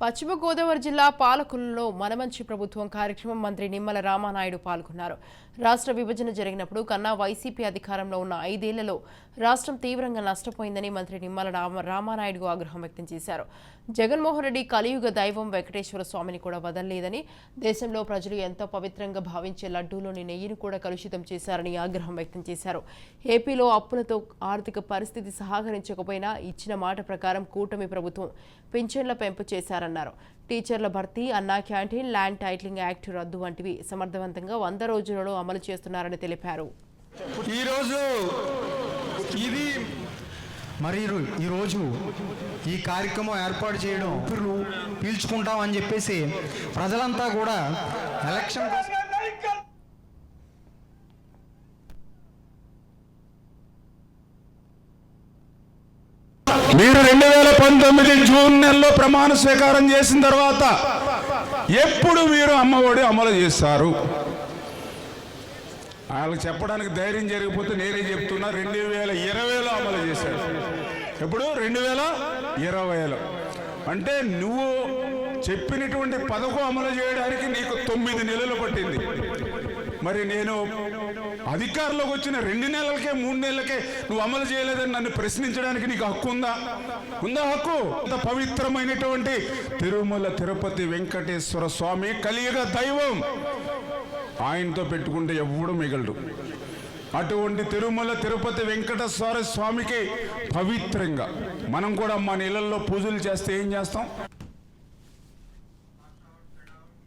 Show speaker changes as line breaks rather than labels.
పశ్చిమ గోదావరి జిల్లా పాలకులలో మనమంచి ప్రభుత్వం కార్యక్రమం మంత్రి నిమ్మల రామానాయుడు పాల్గొన్నారు. రాష్ట్ర విభజన జరిగినప్పుడు కన్నా వైసీపీ అధికారంలో ఉన్న ఐదేళ్ళలో రాష్ట్రం తీవ్రంగా నష్టపోయిందని మంత్రి నిమ్మల రామ రామానాయుడు ఆగ్రహం వ్యక్తం చేశారు. జగన్మోహన్ రెడ్డి కలియుగ దైవం వెంకటేశ్వర స్వామిని కూడా వదలలేదని దేశంలో ప్రజలు ఎంతో పవిత్రంగా భావించే లడ్డూలోని నెయ్యిని కూడా కలుషితం చేశారని ఆగ్రహం వ్యక్తం చేశారు. ఏపీలో అప్పులతో ఆర్థిక పరిస్థితి సహకరించకపోయినా ఇచ్చిన మాట ప్రకారం కూటమి ప్రభుత్వం పింఛన్ల పెంపు చేశారు చేశారన్నారు టీచర్ల భర్తీ అన్నా క్యాంటీన్ ల్యాండ్ టైటిలింగ్ యాక్ట్ రద్దు వంటివి సమర్థవంతంగా వంద రోజులలో అమలు చేస్తున్నారని తెలిపారు.
ఈరోజు ఇది
మరి ఈరోజు ఈ కార్యక్రమం ఏర్పాటు చేయడం పీల్చుకుంటామని చెప్పేసి ప్రజలంతా కూడా ఎలక్షన్
మీరు రెండు వేల పంతొమ్మిది జూన్ నెలలో ప్రమాణ స్వీకారం చేసిన తర్వాత ఎప్పుడు మీరు అమ్మఒడి అమలు చేస్తారు? వాళ్ళకి చెప్పడానికి ధైర్యం జరిగిపోతే నేనే చెప్తున్నా రెండు వేల ఇరవైలో అమలు చేశారు ఎప్పుడు? రెండు వేల ఇరవైలో. అంటే నువ్వు చెప్పినటువంటి పథకం అమలు చేయడానికి నీకు తొమ్మిది నెలలు పట్టింది. మరి నేను అధికారంలోకి వచ్చిన రెండు నెలలకే మూడు నెలలకే నువ్వు అమలు చేయలేదని నన్ను ప్రశ్నించడానికి నీకు హక్కు ఉందా? ఉందా హక్కు? అంత పవిత్రమైనటువంటి తిరుమల తిరుపతి వెంకటేశ్వర స్వామి కలియుగ దైవం ఆయనతో పెట్టుకుంటే ఎవడు మిగలడు. అటువంటి తిరుమల తిరుపతి వెంకటేశ్వర స్వామికి పవిత్రంగా మనం కూడా మన ఇళ్ళలో పూజలు చేస్తే ఏం చేస్తాం?